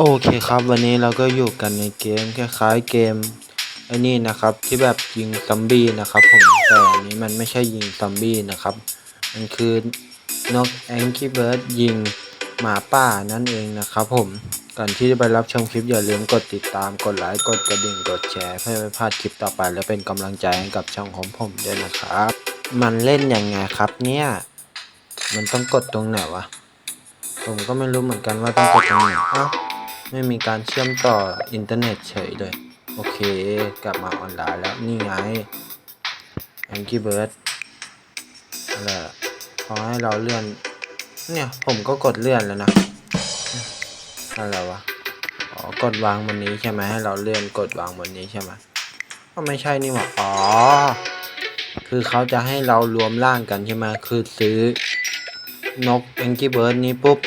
โอเคครับวันนี้เราก็อยู่กันในเกมคล้ายๆเกมไอ้นี่นะครับที่แบบยิงซอมบี้นะครับผมแต่อันนี้มันไม่ใช่ยิงซอมบี้นะครับ มันคือนกแองกี้เบิร์ดยิงหมาป่านั่นเองนะครับผมก่อนที่จะไปรับชมคลิปอย่าลืมกดติดตามกดไลค์กดกระดิ่งกดแชร์เพื่อไม่พลาดคลิปต่อไป และเป็นกำลังใจให้กับช่องของผมด้วยนะครับ มันเล่นยังไงครับเนี่ยมันต้องกดตรงไหนวะผมก็ไม่รู้เหมือนกันว่าต้องกดตรงไหนอ้าว ไม่มีการเชื่อมต่ออินเทอร์เน็ตเฉยเลย โอเค กลับมาออนไลน์แล้ว นี่ไง Angry Bird อะไรอะขอให้เราเลื่อน เนี่ย ผมก็กดเลื่อนแล้วนะอะไรวะอ๋อกดวางบนนี้ใช่ไหมให้เราเลื่อนกดวางบนนี้ใช่ไหมก็ไม่ใช่นี่หว่าอ๋อ คือเขาจะให้เรารวมร่างกันใช่ไหมคือซื้อนก Angry Bird นี้ปุ๊บ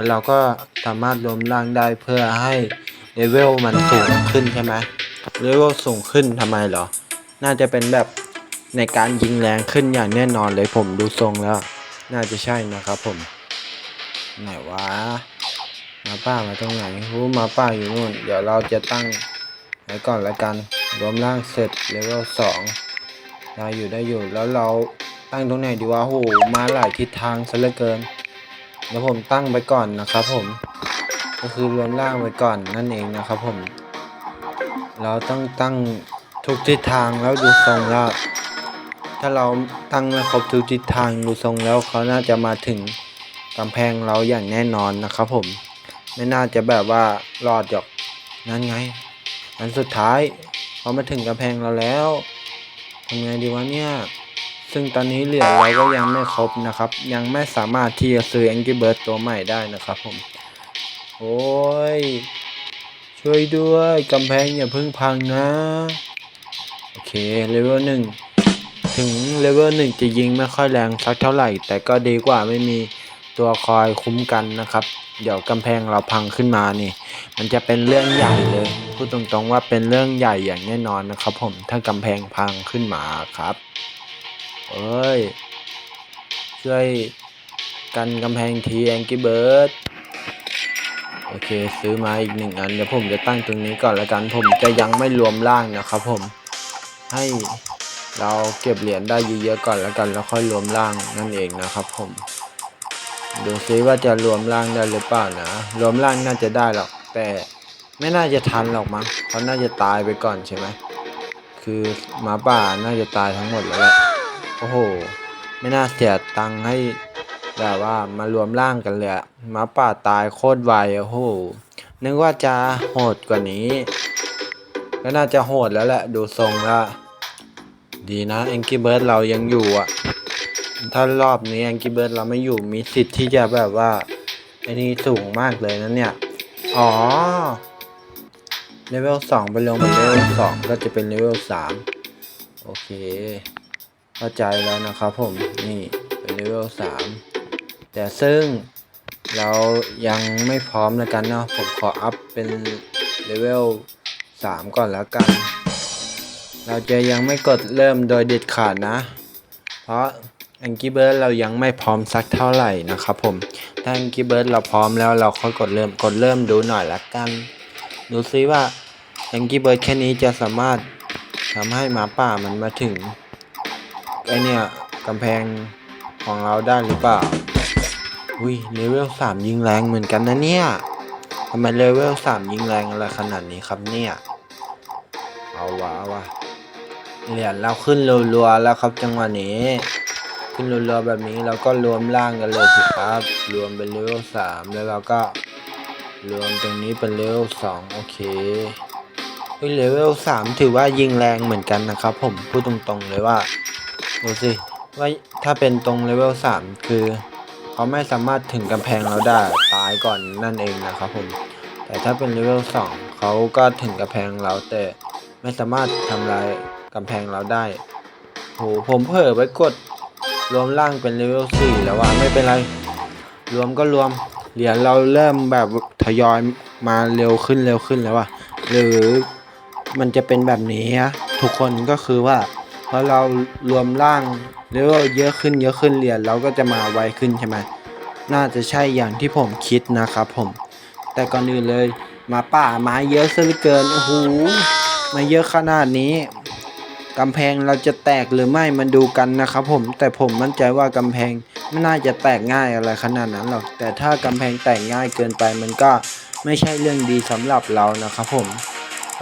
แล้วเราก็สามารถรวมร่างได้เพื่อให้เลเวลมันสูงขึ้นใช่ไหมเลเวลสูงขึ้นทำไมเหรอ น่าจะเป็นแบบในการยิงแรงขึ้นอย่างแน่นอนเลยผมดูทรงแล้ว น่าจะใช่นะครับผม ไหนวะมาป้ามาตรงไหนหูมาป้าอยู่นู่น เดี๋ยวเราจะตั้งไว้ก่อนละกัน รวมร่างเสร็จเลเวลสองได้อยู่ได้อยู่แล้วเราตั้งตรงไหนดีวะโหมาหลายทิศทางซะเหลือเกิน เดี๋ยวผมตั้งไปก่อนนะครับผม ก็คือรวมร่างไว้ก่อนนั่นเองนะครับผม เราต้องตั้งทุกทิศทางแล้วดูทรงแล้วถ้าเราตั้งไม่ครบทุกทิศทางดูทรงแล้วเขาน่าจะมาถึงกำแพงเราอย่างแน่นอนนะครับผม ไม่น่าจะแบบว่ารอดหรอกนั่นไง อันสุดท้ายเขามาถึงกำแพงเราแล้วทำไงดีวะเนี่ย ซึ่งตอนนี้เหรียญเราก็ยังไม่ครบนะครับ ยังไม่สามารถที่จะซื้อ Angry Bird ตัวใหม่ได้นะครับผม โอ้ย ช่วยด้วยกำแพงอย่าเพิ่งพังนะ โอเคเลเวลหนึ่งถึงเลเวลหนึ่งจะยิงไม่ค่อยแรงสักเท่าไหร่ แต่ก็ดีกว่าไม่มีตัวคอยคุ้มกันนะครับ เดี๋ยวกำแพงเราพังขึ้นมานี่ มันจะเป็นเรื่องใหญ่เลย พูดตรงๆว่าเป็นเรื่องใหญ่อย่างแน่นอนนะครับ ผมถ้ากำแพงพังขึ้นมาครับ เอ้ย ช่วยกันกำแพงทีแองกี้เบิร์ดโอเค ซื้อมาอีกหนึ่งอัน เดี๋ยวผมจะตั้งตรงนี้ก่อนละกันผมจะยังไม่รวมร่างนะครับผมให้เราเก็บเหรียญได้เยอะๆก่อนละกันแล้วค่อยรวมร่างนั่นเองนะครับผมดูซิว่าจะรวมร่างได้หรือเปล่านะ รวมร่างน่าจะได้หรอกแต่ไม่น่าจะทันหรอกมั้งเขาน่าจะตายไปก่อนใช่ไหมคือหมาป่าน่าจะตายทั้งหมดแล้วแหละ โอ้โห ไม่น่าเสียตังค์ให้แบบว่ามารวมร่างกันเลยมาป่าตายโคตรไวโอ้โห นึกว่าจะโหดกว่านี้ ก็น่าจะโหดแล้วแหละ ดูทรงล้วดีนะเอ็งกี้เบิร์ดเรายังอยู่อะ ถ้ารอบนี้แองกี้เบิร์ดเราไม่อยู่มีสิทธิ์ที่จะแบบว่าไอ้นี่สูงมากเลยนะเนี่ย อ๋อเลเวลสองไปลงเป็นเลเวลสองก็จะเป็นเลเวลสามโอเค เข้าใจแล้วนะครับผมนี่เป็นเลเวลสามแต่ซึ่งเรายังไม่พร้อมแล้วกันเนาะผมขออัพเป็นเลเวลสามก่อนแล้วกัน เราจะยังไม่กดเริ่มโดยเด็ดขาดนะ เพราะ Angry Bird เรายังไม่พร้อมสักเท่าไหร่นะครับผม ถ้า Angry Bird เราพร้อมแล้วเราค่อยกดเริ่มกดเริ่มดูหน่อยละกัน ดูซิว่า Angry Bird แค่นี้จะสามารถทำให้หมาป่ามันมาถึง ไอเนี่ยกำแพงของเราได้หรือเปล่า อุ้ยเลเวลสามยิงแรงเหมือนกันนะเนี่ยทำไมเลเวลสามยิงแรงอะไรขนาดนี้ครับเนี่ย เอาวะเอาวะเหรียญเราขึ้นรัวๆแล้วครับจังหวะนี้ ขึ้นรัวๆแบบนี้เราก็รวมร่างกันเลยสิครับ รวมเป็นเลเวลสามแล้วเราก็รวมตรงนี้เป็นเลเวลสองโอเคเฮ้ยเลเวลสามถือว่ายิงแรงเหมือนกันนะครับ ผมพูดตรงๆเลยว่า ดูสิว่าถ้าเป็นตรงเลเวลสามคือ เขาไม่สามารถถึงกำแพงเราได้ตายก่อนนั่นเองนะครับผมแต่ถ้าเป็นเลเวลสองเขาก็ถึงกำแพงเราแต่ไม่สามารถทำลายกำแพงเราได้โหผมเผลอไปกดรวมร่างเป็นเลเวลสี่แล้วว่าไม่เป็นไร รวมก็รวมเหรียญเราเริ่มแบบทยอยมาเร็วขึ้นเร็วขึ้นแล้วว่ะหรือมันจะเป็นแบบนี้อะทุกคนก็คือว่า พอเรารวมร่างเลเวลเยอะขึ้นเยอะขึ้นเหรียญเราก็จะมาไวขึ้นใช่ไหมน่าจะใช่อย่างที่ผมคิดนะครับผม แต่ก่อนอื่นเลยมาป่ามาเยอะซะเหลือเกินโอ้โหมาเยอะขนาดนี้กำแพงเราจะแตกหรือไม่มันดูกันนะครับผมแต่ผมมั่นใจว่ากำแพงไม่น่าจะแตกง่ายอะไรขนาดนั้นหรอก แต่ถ้ากำแพงแตกง่ายเกินไปมันก็ไม่ใช่เรื่องดีสำหรับเรานะครับผม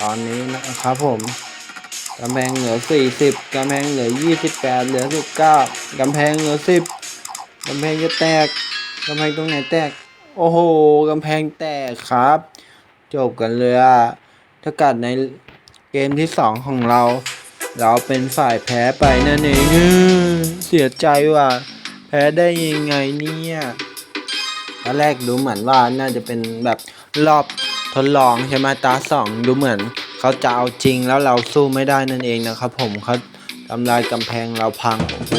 ตอนนี้นะครับผม กำแพงเหลือ40กำแพงเหลือ28เหลือ19กำแพงเหลือ10กำแพงจะแตกกำแพงตรงไหนแตก โอ้โหกำแพงแตกครับ จบกันเลยอะถ้ากัดในเกมที่2ของเรา เราเป็นฝ่ายแพ้ไปนั่นเองเสียใจว่ะแพ้ได้ยังไงเนี่ยตอนแรกดูเหมือนว่าน่าจะเป็นแบบรอบทดลองใช่ไหมตาสองดูเหมือน เขาจะเอาจริงแล้วเราสู้ไม่ได้นั่นเองนะครับ ผมเขาทำลายกำแพงเราพังโอ้โห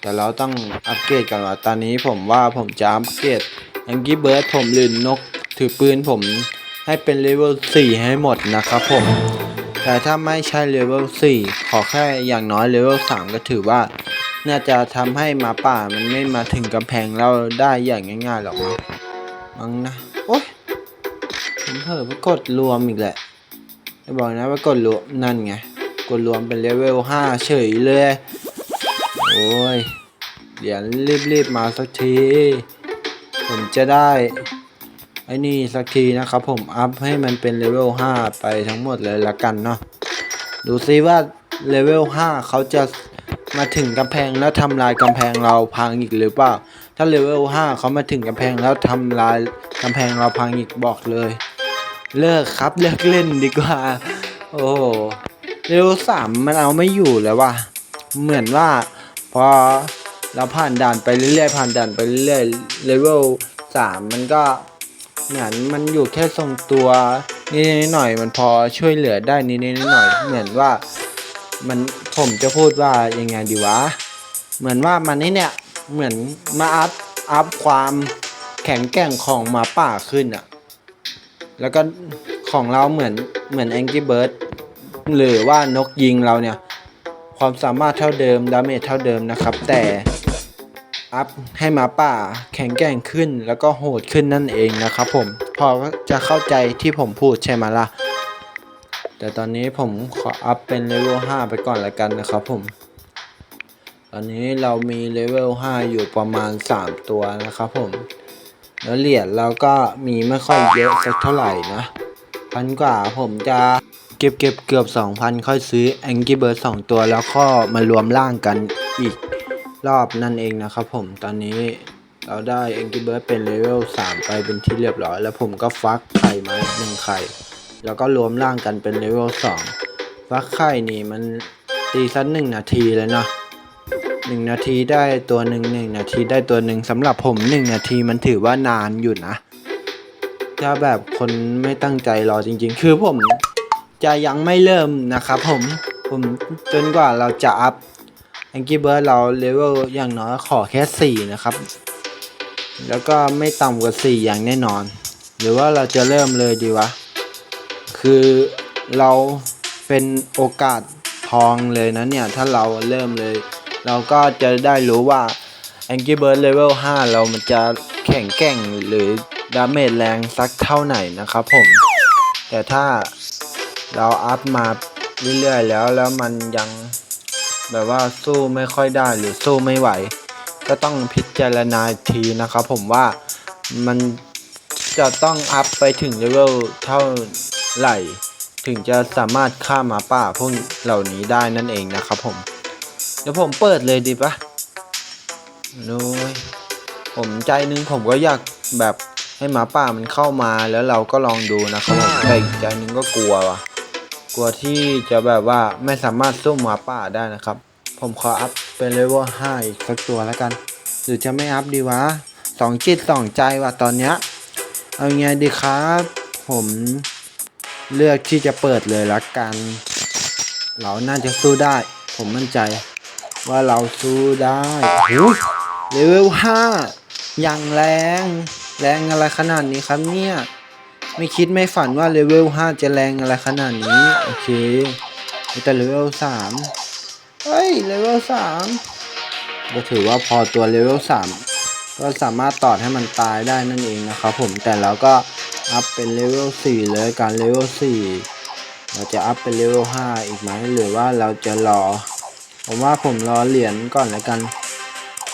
แต่เราต้องอัปเกรดกันว่าตอนนี้ผมว่าผมจะอัปเกรดแองกี้เบิร์ดผมหรือนก ถือปืนผมให้เป็นเลเวล4 ให้หมดนะครับผม แต่ถ้าไม่ใช่เลเวล4 ขอแค่อย่างน้อยเลเวล3 ก็ถือว่า น่าจะทำให้หมาป่ามันไม่มาถึงกำแพงเราได้อย่างง่ายๆหรอกมั้งนะ โอ๊ยผมเผลอไปกดรวมอีกแหละ บอกนะว่ากดรวมนั่นไง กดรวมเป็นเลเวล5เฉยเลย โอ้ยเดี๋ยวรีบๆมาสักที ผมจะได้ไอ้นี่สักทีนะครับผมอัพให้มันเป็นเลเวล5ไปทั้งหมดเลยละกันเนาะดูซิว่าเลเวล5เขาจะมาถึงกำแพงแล้วทำลายกำแพงเราพังอีกหรือเปล่า ถ้าเลเวล5เขามาถึงกำแพงแล้วทำลายกำแพงเราพังอีกบอกเลย เลิกครับเลิกเล่นดีกว่า โอ้เลเวล3มันเอาไม่อยู่แล้วว่ะ เหมือนว่าพอเราผ่านด่านไปเรื่อยๆผ่านด่านไปเรื่อยๆเลเวล3มันก็เหมือนมันอยู่แค่ทรงตัวนิดๆหน่อยๆมันพอช่วยเหลือได้นิดๆหน่อยๆเหมือนว่ามันผมจะพูดว่ายังไงดีวะ เหมือนว่ามันนี่เนี่ยเหมือนมาอัพอัพความแข็งแกร่งของหมาป่าขึ้นอะ แล้วก็ของเราเหมือนเหมือนแองกี้เบิร์ดหรือว่านกยิงเราเนี่ย ความสามารถเท่าเดิมดาเมจเท่าเดิมนะครับ แต่อัพให้หมาป่าแข็งแกร่งขึ้นแล้วก็โหดขึ้นนั่นเองนะครับผมพอจะเข้าใจที่ผมพูดใช่ไหมล่ะ แต่ตอนนี้ผมขออัพเป็นเลเวล 5 ไปก่อนละกันนะครับผม ตอนนี้เรามีเลเวล 5 อยู่ประมาณ 3 ตัวนะครับผม แล้วเหรียญเราก็มีไม่ค่อยเยอะสักเท่าไหร่นะพันกว่าผมจะเก็บเก็บเกือบ 2,000 ค่อยซื้อแองกี้เบิร์ด2ตัวแล้วก็มารวมร่างกันอีกรอบนั่นเองนะครับผมตอนนี้เราได้ Angry Bird เป็นเลเวล3 ไปเป็นที่เรียบร้อย แล้วผมก็ฟักไข่มาหนึ่งไข่ แล้วก็รวมร่างกันเป็นเลเวล2ฟักไข่นี่มันตีสักหนึ่งนาทีเลยเนาะ หนึ่งนาทีได้ตัวหนึ่งหนึ่งนาทีได้ตัวหนึ่งสำหรับผมหนึ่งนาทีมันถือว่านานอยู่นะถ้าแบบคนไม่ตั้งใจรอจริง ๆ คือผมจะยังไม่เริ่มนะครับผมผมจนกว่าเราจะอัพแองกี้เบิร์ดเราเลเวลอย่างน้อยขอแค่4นะครับ แล้วก็ไม่ต่ำกว่า4อย่างแน่นอน หรือว่าเราจะเริ่มเลยดีวะ คือเราเป็นโอกาสทองเลยนะเนี่ย ถ้าเราเริ่มเลย เราก็จะได้รู้ว่า Angry Bird Level 5 เรามันจะแข็งแกร่งหรือดาเมจแรงสักเท่าไหนนะครับผม แต่ถ้าเราอัพมาเรื่อยๆแล้วแล้วมันยังแบบว่าสู้ไม่ค่อยได้หรือสู้ไม่ไหว ก็ต้องพิจารณาทีนะครับผมว่ามันจะต้องอัพไปถึงเลเวลเท่าไหร่ ถึงจะสามารถฆ่าหมาป่าพวกเหล่านี้ได้นั่นเองนะครับผม เดี๋ยวผมเปิดเลยดีปะนุ้ยผมใจนึงผมก็อยากแบบให้หมาป่ามันเข้ามาแล้วเราก็ลองดูนะครับผมแต่อีกใจนึงก็กลัวว่ะกลัวที่จะแบบว่าไม่สามารถสู้หมาป่าได้นะครับ ผมขออัพเป็นเลเวล5อีกสักตัวแล้วกัน หรือจะไม่อัพดีวะสองจิตสองใจว่ะตอนเนี้ยเอาไงดีครับ ผมเลือกที่จะเปิดเลยละกัน เราน่าจะสู้ได้ ผมมั่นใจ ว่าเราสู้ได้โอ้ยเลเวล5อย่างแรง แรงอะไรขนาดนี้ครับเนี่ย ไม่คิดไม่ฝันว่าเลเวล5จะแรงอะไรขนาดนี้ โอเค แต่เลเวล3เฮ้ย เลเวล3ก็ถือว่าพอตัวเลเวล3ก็ก็สามารถตอดให้มันตายได้นั่นเองนะครับผม แต่เราก็อัพเป็นเลเวล4เลยการเลเวล4เราจะอัพเป็นเลเวล5อีกไหมหรือว่าเราจะรอ ผมว่าผมรอเหรียญก่อนแล้วกัน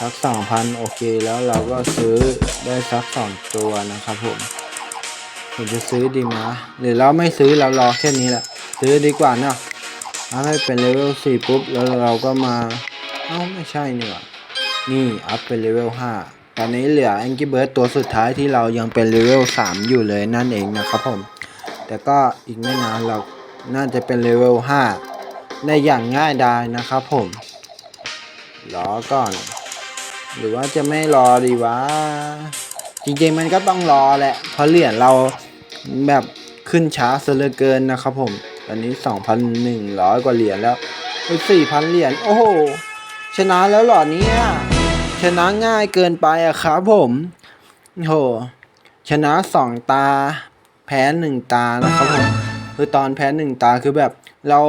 สักสองพันโอเคแล้วเราก็ซื้อได้สักสองตัวนะครับผมผมจะซื้อดีไหมวะหรือเราไม่ซื้อเรารอแค่นี้แหละ ซื้อดีกว่าเนาะอัพให้เป็นเลเวล4ปุ๊บแล้วเราก็มา เอ้าไม่ใช่นี่หว่านี่อัพเป็นเลเวล5ตอนนี้เหลือแองกี้เบิร์ดตัวสุดท้ายที่เรายังเป็นเลเวล3อยู่เลยนั่นเองนะครับผม แต่ก็อีกไม่นานเราน่าจะเป็นเลเวล5 ได้อย่างง่ายดายนะครับผมรอก่อน หรือว่าจะไม่รอดีวะ จริงๆมันก็ต้องรอแหละ เพราะเหรียญเราแบบขึ้นช้าซะเหลือเกินนะครับผม ตอนนี้ 2,100 กว่าเหรียญแล้วไป4,000 เหรียญ โอ้โห ชนะแล้วหรอเนี่ย ชนะง่ายเกินไปอะครับผมโห ชนะสองตา แพ้หนึ่งตานะครับผม คือตอนแพ้หนึ่งตาคือแบบเรา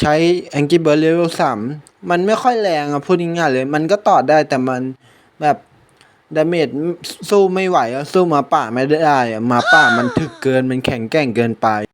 ใช้ Angry Bird Level 3 มันไม่ค่อยแรงอะพูดง่ายๆเลย มันก็ต่อได้แต่มันแบบดาเมจสู้ไม่ไหวอะสู้หมาป่าไม่ได้อะหมาป่ามันถึกเกินมันแข็งแกร่งเกินไป